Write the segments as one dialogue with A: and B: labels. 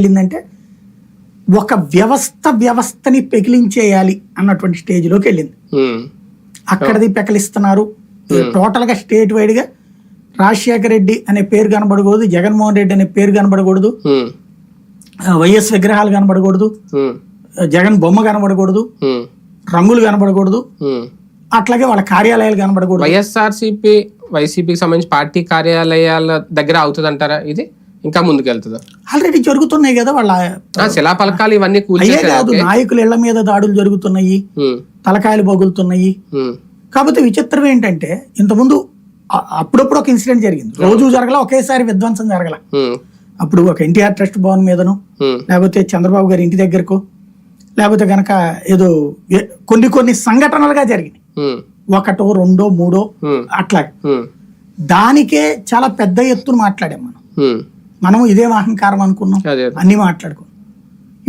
A: వెళ్ళిందంటే ఒక వ్యవస్థ వ్యవస్థని పెకిలించేయాలి అన్నటువంటి స్టేజ్లోకి వెళ్ళింది. అక్కడది పెకలిస్తున్నారు. టోటల్గా స్టేట్ వైడ్గా రాజశేఖర రెడ్డి అనే పేరు కనబడకూడదు జగన్మోహన్ రెడ్డి అనే పేరు కనబడకూడదు వైఎస్ విగ్రహాలు కనబడకూడదు జగన్ బొమ్మ కనబడకూడదు రంగులు కనబడకూడదు. అట్లాగే వాళ్ళ కార్యాలయాలు కనబడకూడదు.
B: వైఎస్ఆర్సీపీ వైసీపీకి సంబంధించి పార్టీ కార్యాలయాల దగ్గర అవుతుంది అంటారా ఇది? ఇంకా ముందుకు వెళ్తుందా
A: ఆల్రెడీ జరుగుతున్నాయి కదా వాళ్ళ
B: ఆ, శిలాపలకాలు ఇవన్నీ
A: అయ్యే కాదు నాయకుల ఇళ్ళ మీద దాడులు జరుగుతున్నాయి తలకాయలు పగులుతున్నాయి కాకపోతే విచిత్రం ఏంటంటే ఇంతకుముందు అప్పుడప్పుడు ఒక ఇన్సిడెంట్ జరిగింది. రోజు జరగల ఒకేసారి విధ్వంసం జరగల. అప్పుడు ఒక ఎన్టీఆర్ ట్రస్ట్ భవన్ మీదను లేకపోతే చంద్రబాబు గారి ఇంటి దగ్గరకు లేకపోతే గనక ఏదో కొన్ని కొన్ని సంఘటనలుగా జరిగినాయి. ఒకటో రెండో మూడో అట్లా దానికే చాలా పెద్ద ఎత్తున మాట్లాడాం మనం. మనం ఇదేం అహంకారం అనుకున్నాం. అన్ని మాట్లాడుకున్నాం.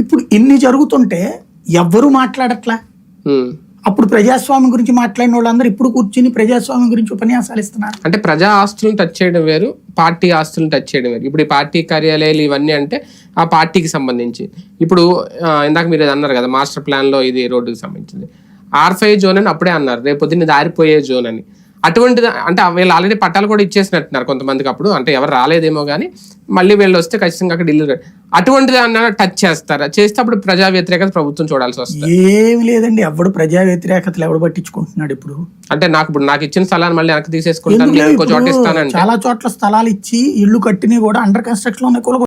A: ఇప్పుడు ఇన్ని జరుగుతుంటే ఎవ్వరూ మాట్లాడట్లా. అప్పుడు ప్రజాస్వామ్యం గురించి మాట్లాడిన వాళ్ళందరూ ఇప్పుడు కూర్చుని ప్రజాస్వామ్యం గురించి ఉపన్యాసాలు ఇస్తున్నారు.
B: అంటే ప్రజా ఆస్తులను టచ్ చేయడం వేరు పార్టీ ఆస్తులను టచ్ చేయడం వేరు. ఇప్పుడు ఈ పార్టీ కార్యాలయాలు ఇవన్నీ అంటే ఆ పార్టీకి సంబంధించి. ఇప్పుడు ఇందాక మీరు అన్నారు కదా మాస్టర్ ప్లాన్లో ఇది రోడ్డుకి సంబంధించింది. ఆర్ ఫైవ్ జోన్ అని అప్పుడే అన్నారు. రేపు పొద్దున్న దారిపోయే జోన్ అని. అటువంటిది అంటే వీళ్ళు ఆల్రెడీ పట్టాలు కూడా ఇచ్చేసినట్టున్నారు కొంతమందికి అప్పుడు. అంటే ఎవరు రాలేదేమో కానీ మళ్ళీ వీళ్ళు వస్తే ఖచ్చితంగా అక్కడ ఇల్లు అటువంటిది అన్న టచ్ చేస్తారా? చేస్తే అప్పుడు ప్రజా వ్యతిరేకత ప్రభుత్వం చూడాల్సి వస్తుంది.
A: ఏమి లేదండి. ఎవడు ప్రజా వ్యతిరేకతలు ఎవడు పట్టించుకుంటున్నాడు ఇప్పుడు?
B: అంటే నాకు ఇప్పుడు నాకు ఇచ్చిన స్థలాన్ని మళ్ళీ వెనక్కి తీసేసుకుంటాను ఇంకో చోట
A: చాలా చోట్ల స్థలాలు ఇచ్చి ఇల్లు కట్టినవి కూడా అండర్ కన్స్ట్రక్షన్ ఉన్నాయి